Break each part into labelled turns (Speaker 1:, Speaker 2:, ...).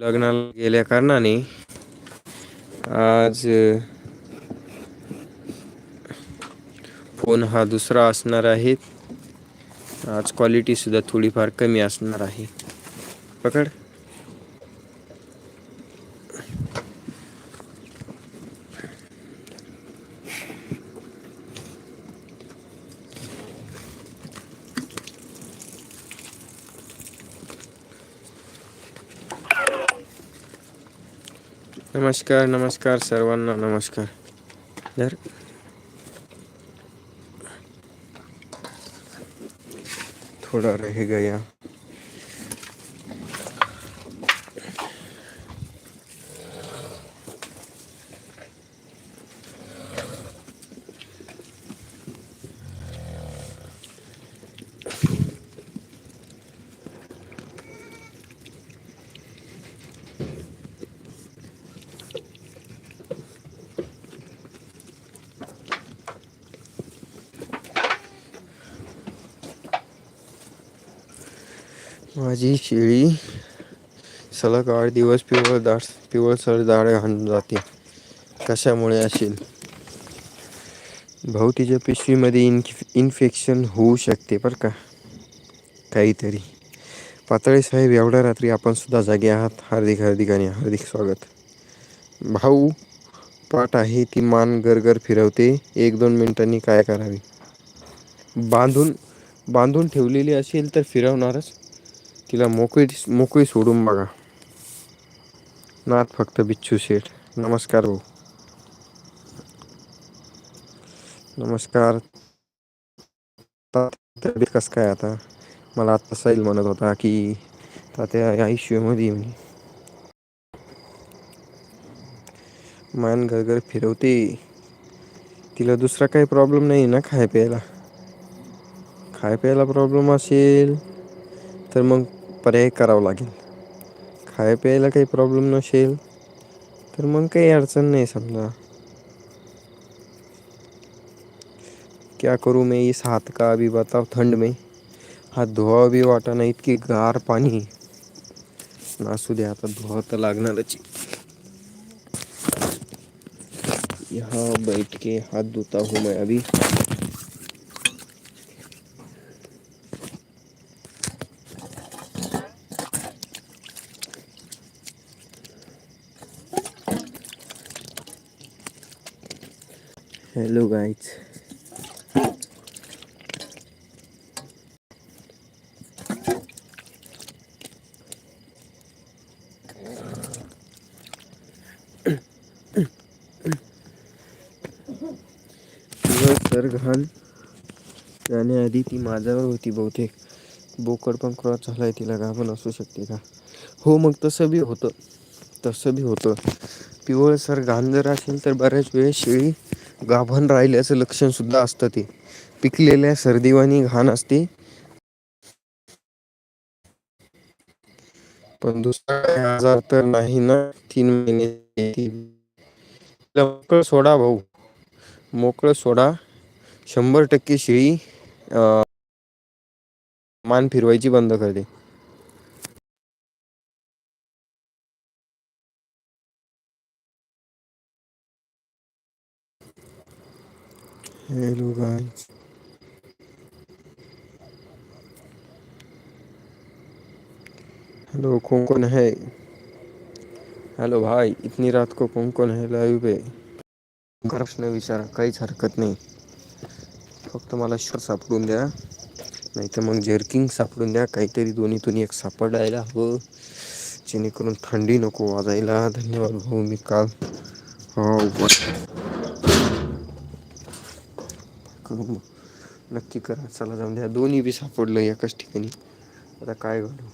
Speaker 1: लग्नाला गेल्या कारणाने आज फोन हा दुसरा असणार आहे. आज क्वालिटी सुद्धा थोडीफार कमी असणार आहे. पकड. नमस्कार नमस्कार सर्वांना नमस्कार. तर थोड़ा रह गया. माझी शेळी सलग आठ दिवस पिवळ दाट पिवळसर दाढ घालून जाते. कशामुळे असेल? भाऊ तिच्या पिशवीमध्ये इन्फ इन्फेक्शन होऊ शकते बरं का? काहीतरी. पातळे साहेब एवढ्या रात्री आपण सुद्धा जागे आहात. हार्दिक हार्दिक आणि हार्दिक स्वागत. भाऊ पाठ आहे ती मान गरगर फिरवते. एक दोन मिनिटांनी काय करावे? बांधून बांधून ठेवलेली असेल तर फिरवणारच. तिला मोकळी मोकळी सोडून बघा. नात फक्त बिच्छू शेठ. नमस्कार भाऊ. नमस्कार. तब्येत कसं काय आता? मला आता सैल म्हणत होता की तात्या आयुष्यमध्ये येऊन मान घरघर फिरवते. तिला दुसरा काही प्रॉब्लेम नाही ना खाय प्यायला खाय प्यायला प्रॉब्लेम असेल तर मग पर्याय करावं लागेल. खाय प्यायला काही प्रॉब्लेम नसेल तर मग काही अडचण नाही समजा. क्या करूँ मैं इस हाथ का अभी बताओ ठंड में? हात धुवा बी वाटाना इतकी गार पाणी. नासू दे आता धुवा तर लागणारच यहाँ बैठ के हाथ धोता हूँ मैं अभी. हेलो गाइस सर घाण जाण्याआधी ती माझ्यावर होती बहुतेक. बोकड पण क्रॉस झालाय तिला घाबण असू शकते का? हो मग तसं बी होतं. तसं बी होतं. पिवळसर घाण जर असेल तर बऱ्याच वेळेस शेळी गाभण राहिल्याचं लक्षण सुद्धा असतं ते. पिकलेल्या सर्दीवानी घाण असते. पण दुसरा आजार तर नाही ना? तीन महिने मोकळ सोडा भाऊ. मोकळ सोडा. शंभर टक्के शेळी मान फिरवायची बंद करते हेलो गाइस हेलो कौन कौन है। हेलो भाई, इतनी रात को कौन कौन है लाईव्ह पे। प्रश्न विचारा काहीच हरकत नाही। फक्त मला शर सापडून द्या। नाही तर मग जर्किंग सापडून द्या। काहीतरी दोन्हीतून एक सापडायला हवं। जेणेकरून थंडी नको वाजायला. धन्यवाद भाऊ, मी काल हो करू नक्की करा. चला जाऊन द्या. दोन्ही बी सापडलं एकाच ठिकाणी. आता काय घालू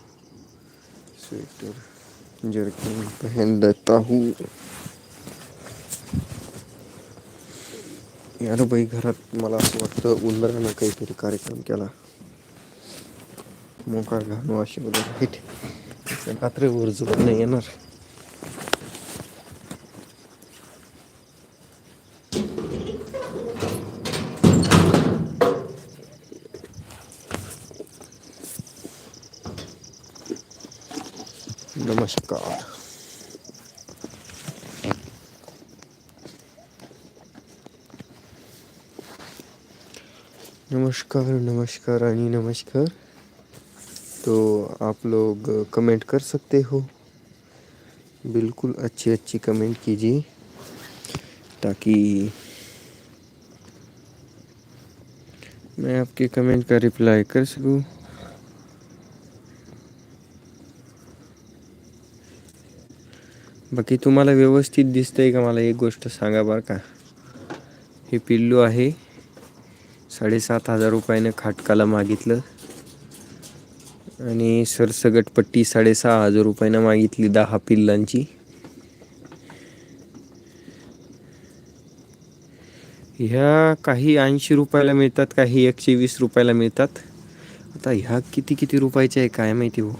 Speaker 1: स्वेटर जर्किन पहन लेता हूँ यार बाई घरात मला असं वाटतं उंदरानं काहीतरी कार्यक्रम केला. मोकार घालू अशी वगैरे रात्रीवर झोप नाही येणार. नमस्कार नमस्कार आणि नमस्कार। तो आप लोग कमेंट कर सकते हो। बिल्कुल अच्छी अच्छी कमेंट कीजिए, ताकि मैं आपके कमेंट का रिप्लाई कर सकूँ। बाकी तुम्हाला व्यवस्थित दिसतंय का? मला एक गोष्ट सांगा बरं का. हे पिल्लू आहे. साडेसात हजार रुपयानं खाटकाला मागितलं. आणि सरसगटपट्टी साडेसहा हजार रुपयानं मागितली दहा पिल्लांची. ह्या काही ऐंशी रुपयाला मिळतात काही एकशे वीस रुपयाला मिळतात. आता ह्या किती किती रुपयाच्या आहे काय माहिती हो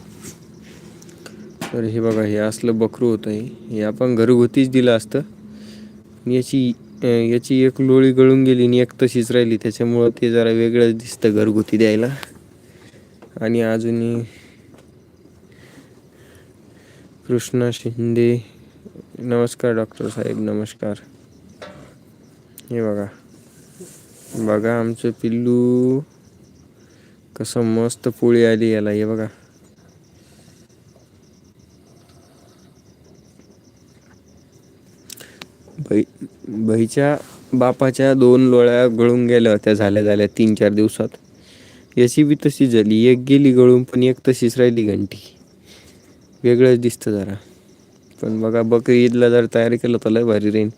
Speaker 1: तर हे बघा हे असलं बकरू होतं हे हे आपण घरगुतीच दिलं असतं. याची याची एक लोळी गळून गेली आणि एक तशीच राहिली. त्याच्यामुळं ते जरा वेगळंच दिसतं घरगुती द्यायला. आणि अजूनही कृष्णा शिंदे. नमस्कार डॉक्टर साहेब. नमस्कार. हे बघा. बघा आमचं पिल्लू. कसं मस्त पोळी आली याला. हे बघा बाई भाईच्या बापाच्या दोन लोळ्या गळून गेल्या होत्या झाल्या झाल्या तीन चार दिवसात. याची बी तशी झाली एक गेली गळून पण एक तशीच राहिली घंटी. वेगळंच दिसतं जरा. पण बघा बकरी ईदला जर तयारी केलं तर लय भारी राहीन.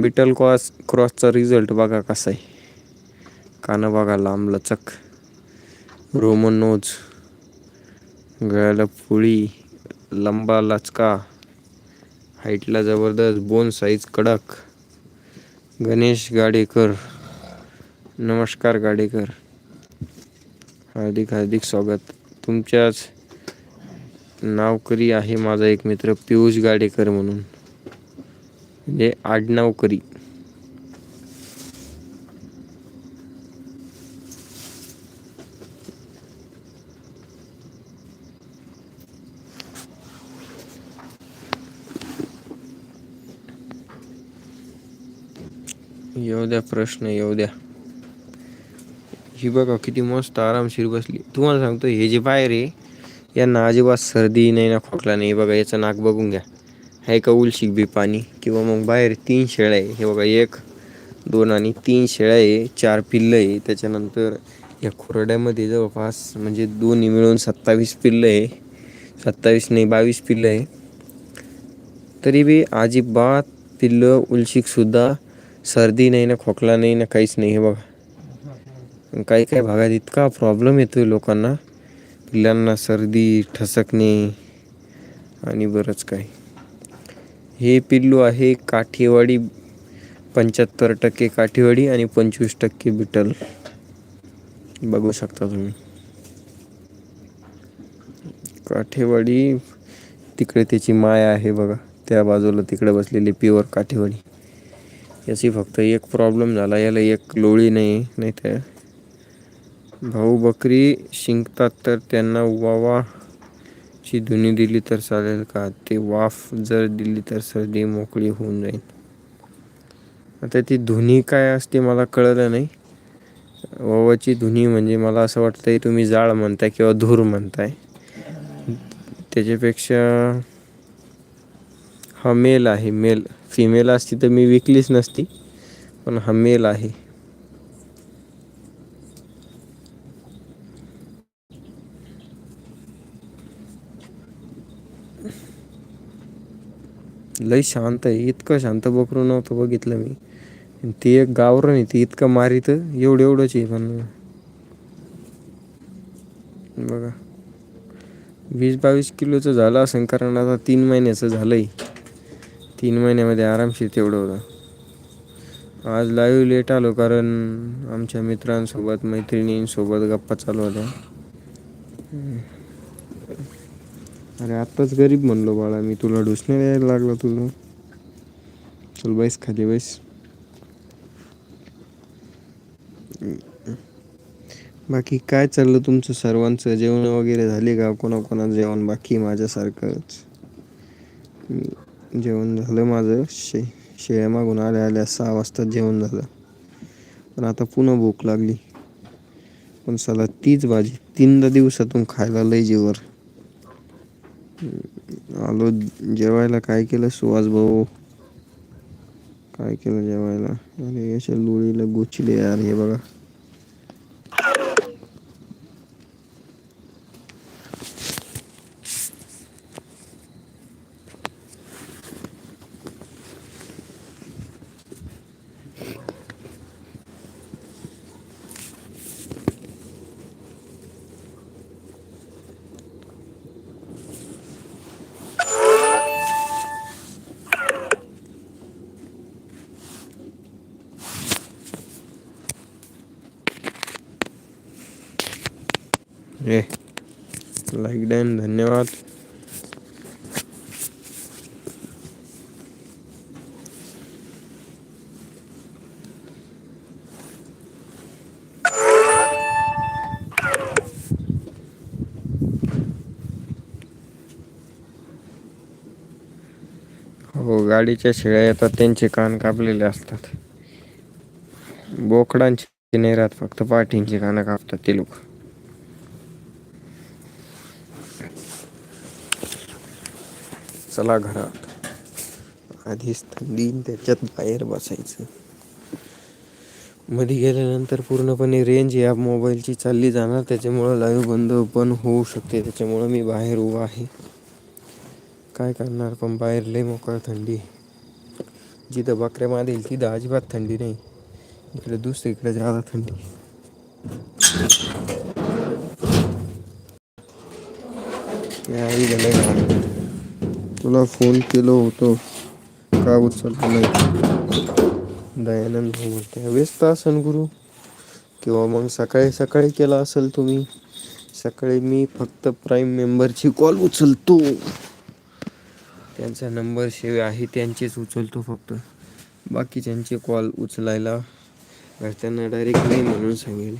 Speaker 1: बिटल क्रॉस क्रॉसचा रिझल्ट बघा कसा आहे. कानं बघा लांब लचक. Roman nose. गळ्याला पुळी लंबा लचका. हाईटला जबरदस्त बोन साईज कडक. गणेश गाडेकर. नमस्कार गाडेकर. हार्दिक हार्दिक स्वागत. तुमच्याच नावकरी आहे माझा एक मित्र पियुष गाडेकर म्हणून. म्हणजे आडनावकरी येऊ द्या प्रश्न येऊ द्या. ही बघा किती मस्त आरामशीर बसली. तुम्हाला सांगतो हे जे बाहेर आहे यांना अजिबात सर्दी नाही ना खोकला नाही. बघा याचं नाक बघून घ्या. आहे का उलशिक बी पाणी किंवा मग बाहेर तीन शेळ्या आहे. हे बघा एक दोन आणि तीन शेळ्या आहे. चार पिल्लं आहे. त्याच्यानंतर या खुरड्यामध्ये जवळपास म्हणजे दोन्ही मिळून सत्तावीस पिल्लं आहे. सत्तावीस नाही बावीस पिल्लं आहे. तरी बी अजिबात पिल्लं उलशिकसुद्धा सर्दी नाही ना खोकला नाही ना काहीच नाही हे बघा. काही काही भागात इतका प्रॉब्लेम येतो आहे लोकांना. पिल्लांना सर्दी ठसकणे आणि बरंच काही. हे पिल्लू आहे काठीवाडी पंच्याहत्तर टक्के काठीवाडी आणि पंचवीस टक्के बिटल. बघू शकता तुम्ही. काठेवाडी तिकडे त्याची माया आहे बघा. त्या बाजूला तिकडे बसलेली प्युअर काठेवाडी. याची फक्त एक प्रॉब्लेम झाला. याला एक लोळी नाही नाही तर भाऊ बकरी शिंकतात तर त्यांना वावाची धुनी दिली तर चालेल का? ते वाफ जर दिली तर सर्दी मोकळी होऊन जाईल. आता ती धुनी काय असते मला कळलं नाही. वावाची धुनी म्हणजे मला असं वाटतंय तुम्ही जाळ म्हणताय किंवा धूर म्हणताय. त्याच्यापेक्षा हा मेल आहे मेल. फिमेल असती तर मी विकलीच नसती पण हा मेल आहे. लई शांत आहे इतकं शांत बकरू नव्हतं बघितलं मी. ती एक गावरण आहे ती इतकं मारित एवढं एवढंच आहे पण. बघा. वीस बावीस किलोचं झालं असं कारण आता तीन महिन्याचं झालंय. तीन महिन्यामध्ये आरामशीर तेवढं होतं. आज लाईव्ह लेट आलो कारण आमच्या मित्रांसोबत मैत्रिणींसोबत गप्पा चालू होत्या. अरे आत्ताच गरीब म्हणलो बाळा मी. तुला ढुसणे यायला लागला तुला चल बैस खाली बैस. बाकी काय चाललं तुमचं सर्वांचं? जेवण वगैरे झाले का? कोणाकोणा जेवण बाकी? माझ्यासारखंच. जेवण झालं माझं. शे शेळ्या मागून आल्या आल्या सहा वाजता जेवण झालं. पण आता पुन्हा भूक लागली. पण सला तीच भाजी. तीनदा दिवसातून खायला लई जेवर आलो जेवायला. काय केलं? सुहास भाऊ. काय केलं जेवायला? आणि अशा लोळीला गोचले यार हे बघा. ए लाईक डॅन धन्यवाद. हो गाडीच्या शेळ्या येतात त्यांचे कान कापलेले असतात. बोकडांची नाही राहत फक्त पाठींची कानं कापतात ते लोक. चला घरात. आधीच थंडी त्याच्यात बाहेर बसायचं. मध्ये गेल्यानंतर पूर्णपणे रेंज या मोबाईलची चालली जाणार त्याच्यामुळं लाईव्ह बंद पण होऊ शकते. त्याच्यामुळं मी बाहेर उभा आहे. काय करणार? पण बाहेर लय मोकळ थंडी. जिथं बकऱ्या मारेल तिथं अजिबात थंडी नाही. इकडे दुसरीकडे जादा थंडी. तुला फोन केलो होतो. का उचलतो नाही? दयानंद भाऊ म्हणते व्यस्त असन गुरु. किंवा मग सकाळी सकाळी केला असेल तुम्ही. सकाळी मी फक्त प्राईम मेंबरची कॉल उचलतो. त्यांचा नंबर शेव आहे त्यांचेच उचलतो फक्त. बाकीच्यांचे कॉल उचलायला घरच्यांना डायरेक्ट नाही म्हणून सांगेल